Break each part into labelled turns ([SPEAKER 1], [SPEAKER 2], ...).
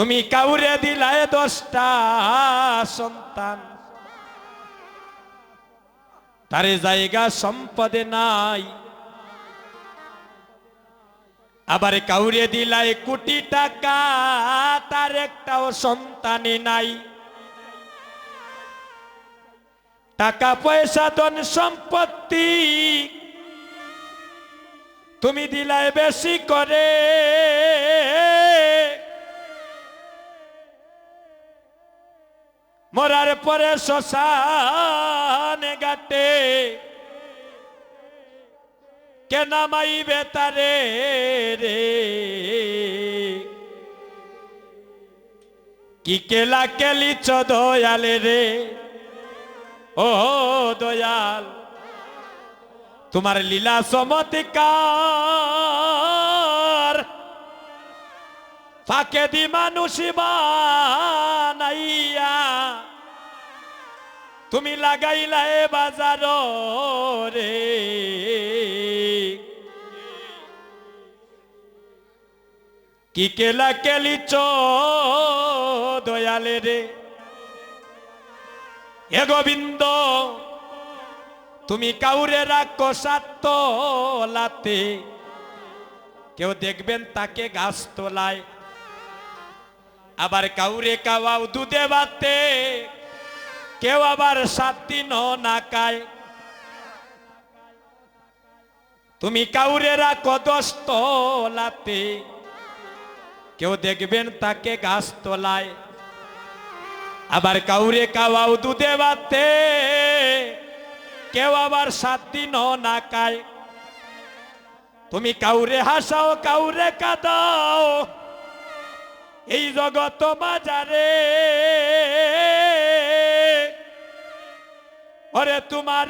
[SPEAKER 1] তুমি কাউরে দিলায় দশটা সন্তান। তারে জায়গা সম্পদে নাই। আবার কাউরে দিলায় কোটি টাকা, তার একটাও সন্তানে নাই। টাকা, পয়সা, ধন সম্পত্তি তুমি দিলায় বেশি করে। মরার পরে শ্মশানে গাটে কে নামাইবে তারে রে? কি কেলা কেলি দয়ালে রে? ও দয়াল, তোমার লীলা চমৎকার। ফাঁকে দি মানুষ বানাইয়া তুমি লাগাইলা এ বাজার রে। কি কেলা কেলিচ দয়ালে রে। এ গোবিন্দ, তুমি কাউরে রাখো সাত লাতে। কেউ দেখবেন তাকে গাছ তোলায়। আবার কাউরে কাওয়াও দুধে বাতে। কেউ আবার সাত দিন না খায়। তুমি কাউরে রাখো দশ তোলাতে কেউ দেখবেন তাকে গাছ তোলায়। আবার কাউরে কাওয়াও দুধে বাতে কেউ আবার সাত দিন না খায়। তুমি কাউরে হাসাও, কাউরে কাদাও, এই জগত বাজারে। ওরে তোমার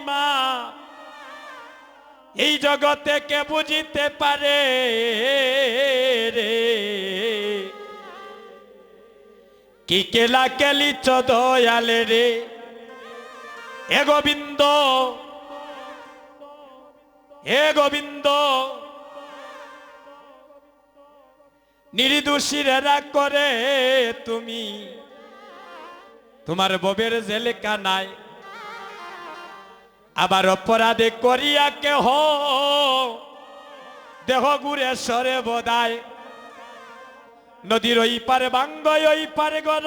[SPEAKER 1] মা এই জগতে কে বুঝিতে পারে রে? কি কেলা কেলি দয়ালে রে? এ গোবিন্দ, হে গোবিন্দ। নির্দোষীরা করে তুমি। তোমার ববের জেলে কানায় আবার অপরাধে করিয়া কেহ? দেহ গুড়ে সরে বদায় নদীর ওই পারে বাঙ্গ ওই পারে গর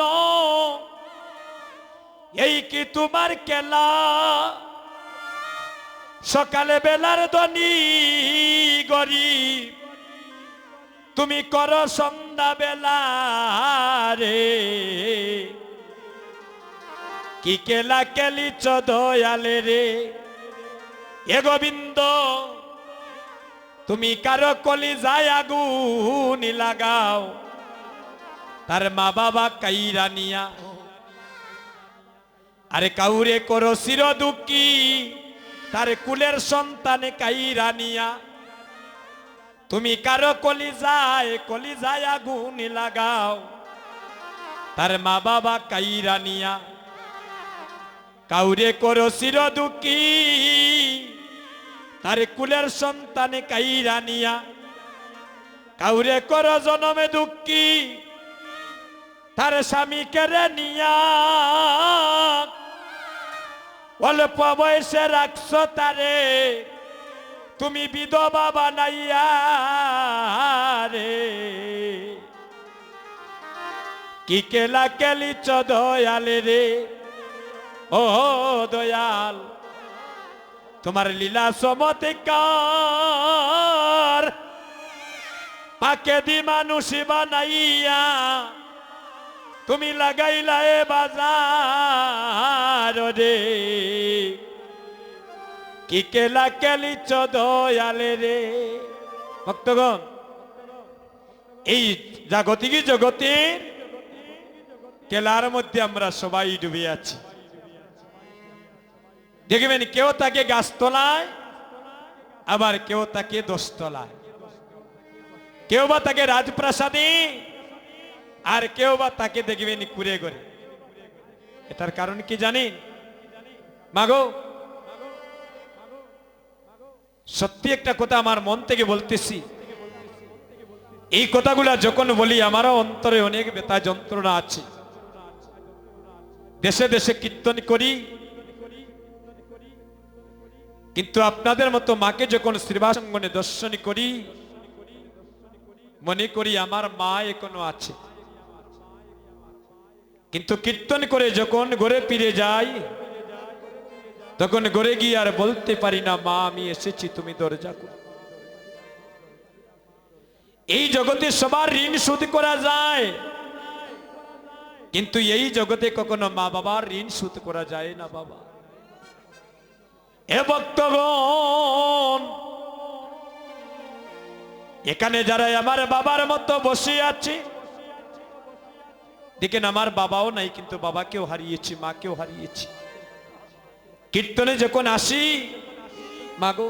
[SPEAKER 1] এই কি তোমার কেলা? সকালে বেলার দনি গরিব। তুমি কর সন্ধ্যা বেলা রে। কি কেলা কেলি দয়ালে রে? এ গোবিন্দ, তুমি কারও কলি যায় আগুন লাগাও। তার মা বাবা কাইরা নিয়া। আরে কাউরে করো চির দুঃখী, তার কুলের সন্তানে কাইরা নিয়া। তুমি কারও কলি যায় কলি যায় আগুন লাগাও। তার মা বাবা কাইরা নিয়া। কাউরে করো চির দুঃখী। তার কুলের সন্তানে কাইরা নিয়া। কাউরে করো জনমে দুঃখী। তার স্বামী কেড়ে নিয়া। অল্প বয়সে রাখছ তারে। তুমি বিধবা বানাইয়া রে। কি কেলা কেলি দয়ালে রে। ও দয়াল, তোমার লীলা চমৎকার পাকে দি মানুষ বানাইয়া তুমি লাগাইলা এ বাজার রে। কি কেলা কেলি দয়ালে রে। ভক্তগণ, এই জাগতিক জগতের কেলার মধ্যে আমরা সবাই ডুবে আছি। দেখবেন কেউ তাকে গাছতলায়, আবার কেউ তাকে দোষতলায় কেউ বা তাকে রাজপ্রাসাদে, আর কেউ বা তাকে দেখবেন কুড়ে করে এটার কারণ কি জানেন? মাগো, সত্যি একটা কথা আমার মন থেকে বলতেছি। এই কথাগুলা যখন বলি, আমারও অন্তরে অনেক বেতা যন্ত্রণা আছে। দেশে দেশে কীর্তন করি কিন্তু আপনাদের মতো মাকে যখন শ্রীবাসঙ্গনে দর্শন করি, মনে করি আমার মা এখনও আছে। কিন্তু কীর্তন করে যখন ঘরে ফিরে যাই, তখন ঘরে গিয়ে আর বলতে পারি না, মা, আমি এসেছি, তুমি দরজা খুলো। এই জগতে সবার ঋণ শোধ করা যায়। কিন্তু এই জগতে কখনো মা বাবার ঋণ শোধ করা যায় না, বাবা। এ ভক্তগণ, এখানে যারা আমার বাবার মতো বসে আছে, দেখেন আমার বাবাও নাই, কিন্তু বাবাকেও হারিয়েছি, মাকেও হারিয়েছি। কীর্তনে যখন আসি, মাগো,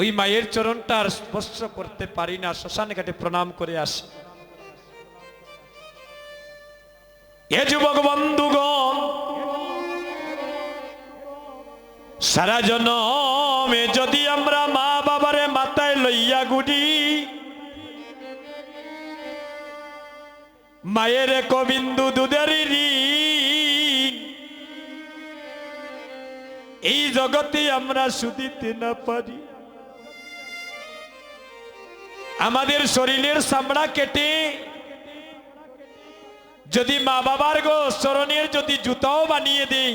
[SPEAKER 1] ওই মায়ের চরণটা আর স্পর্শ করতে পারি না, শ্মশান ঘাটে প্রণাম করে আসি। এ যুবক বন্ধুগণ সারা জনমে যদি আমরা মা বাবারে মাথায় লইয়া গুডি মায়ের কবিন্দু দুধের এই জগতে আমরা শুধিতে না পারি। আমাদের শরীরের চামড়া কেটে, যদি মা বাবার গো চরণের যদি জুতাও বানিয়ে দেই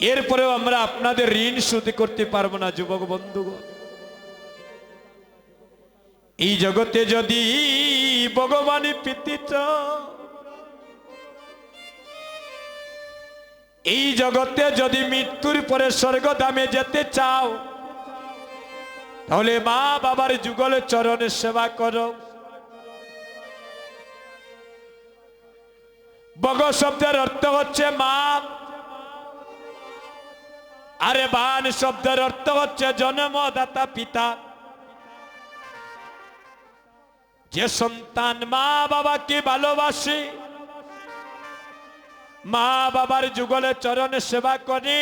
[SPEAKER 1] এরপরেও আমরা আপনাদের ঋণ শোধ করতে পারব না, যুবক বন্ধুগণ। এই জগতে যদি ভগবানই পিতিত এই জগতে যদি মৃত্যুর পরে স্বর্গধামে যেতে চাও, তাহলে মা বাবার যুগলে চরণের সেবা করো। বগ শব্দের অর্থ হচ্ছে মা আরে বান, শব্দের অর্থ হচ্ছে জন্মদাতা পিতা। যে সন্তান মা বাবাকে ভালোবাসে মা বাবার যুগলে চরণে সেবা করে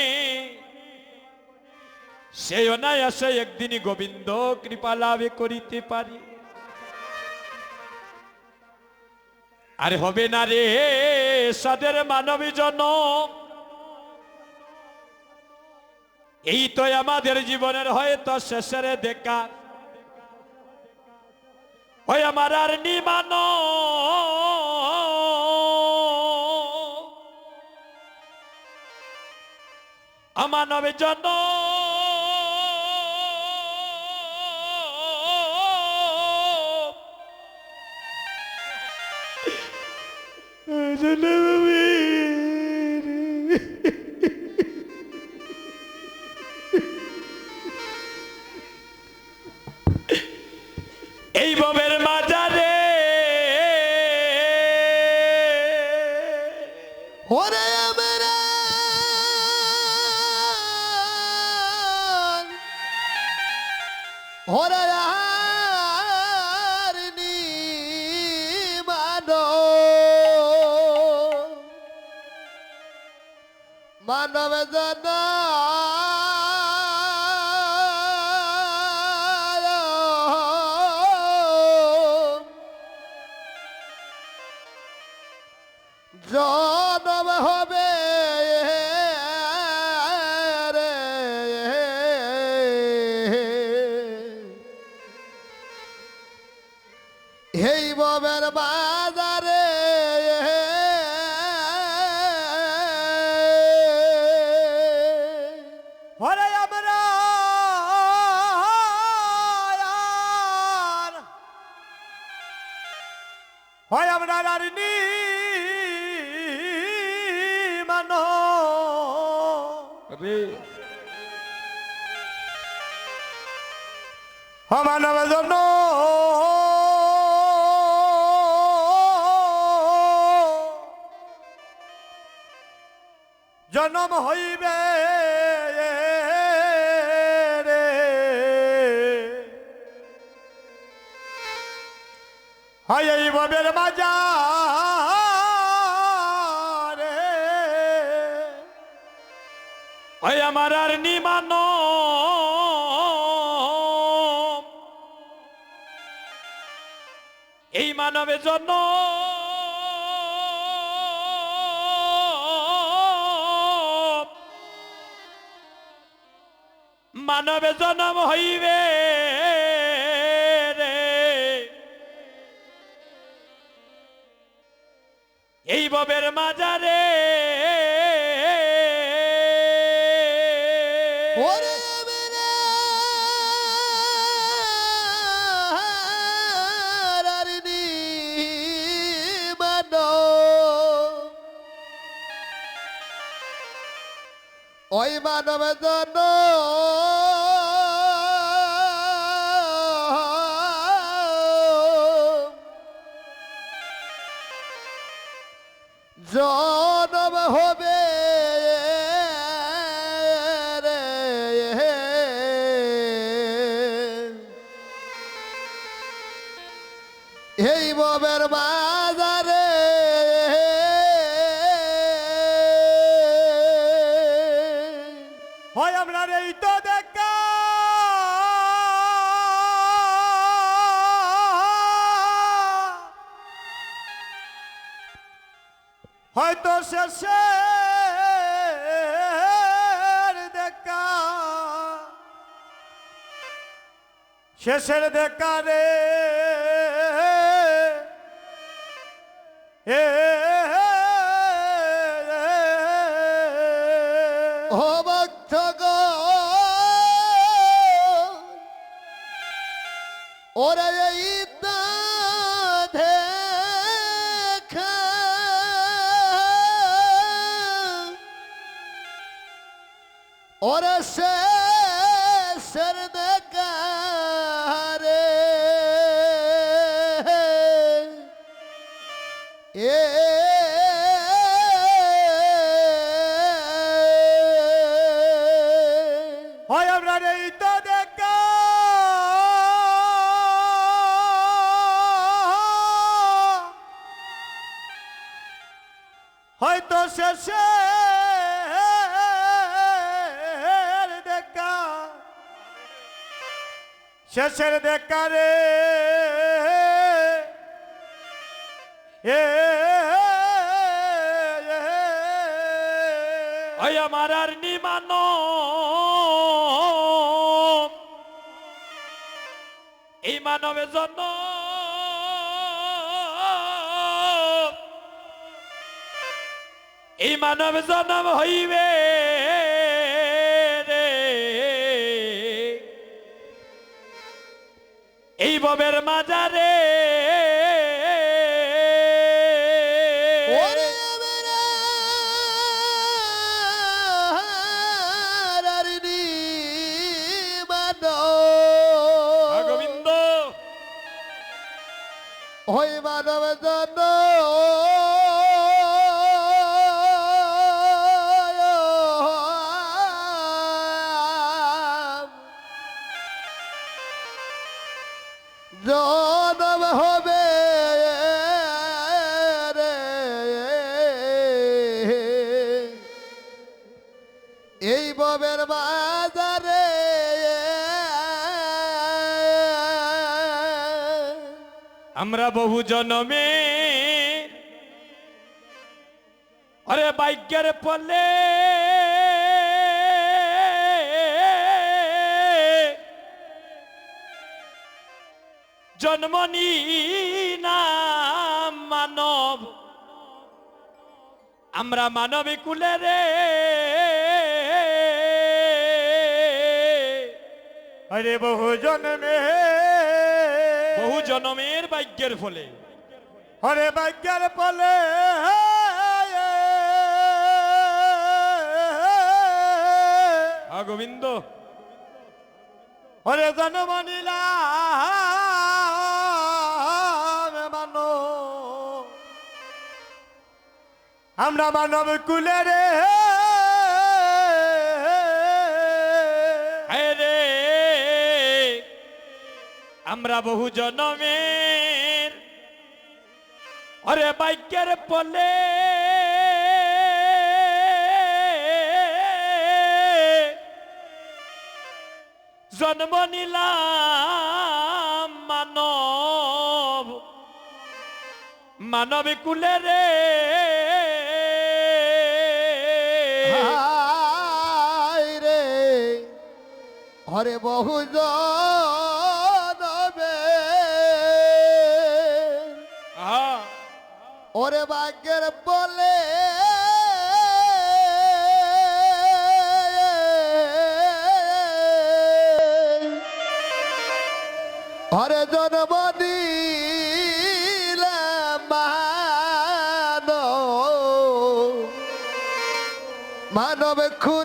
[SPEAKER 1] সেই অনায়াসে একদিন গোবিন্দ কৃপা লাভে করিতে পারি। আরে হবে না রে সাদের মানবী জন এই তো আমাদের জীবনের হয়তো শেষের দেখা। ওই আমার আর নিমানো। আমানবে জন। এই ববের মাজারে।
[SPEAKER 2] ওরে
[SPEAKER 1] হয় আমরা নারিনী মানো মানব জন হাই এই ববের রে ওই আমার আর নিমান। এই মানবের জন্য মানবে জন্ম হইবে। এই ববের মাজারে হয়তো শেষে দেখা শেষের দেখা রে।
[SPEAKER 2] ওরা এই ওরা শেষের দেখা রে এ
[SPEAKER 1] হয় আমরা এই তো দেখা হয়তো শেষে শেষের দেখা রে এ আমার আর নিমান এই মানবের জন্য এই মানব জন্ম হইবে। এই ববের মাজারে গোবিন্দ।
[SPEAKER 2] ওই মানব জন্য
[SPEAKER 1] আমরা বহু জনমে। আরে বাইকের পলে। জন্মনি নাম মানব। আমরা মানবিক কুলে রে। আরে বহু জন্মে। বহু জনমের ভাগ্যের ফলে। হরে ভাগ্যের ফলে। গোবিন্দ। হরে জনমনিলা মানো। আমরা মানব কুলে রে রে আমরা বহু জনমের। অরে বাইকের পলে। জন্ম নিলাম মানব। মানব কুলে রে।
[SPEAKER 2] রে। বহু জনমে ওরে ভাগ্যের বলে। হরে জন্ম দিলাম মানব খুব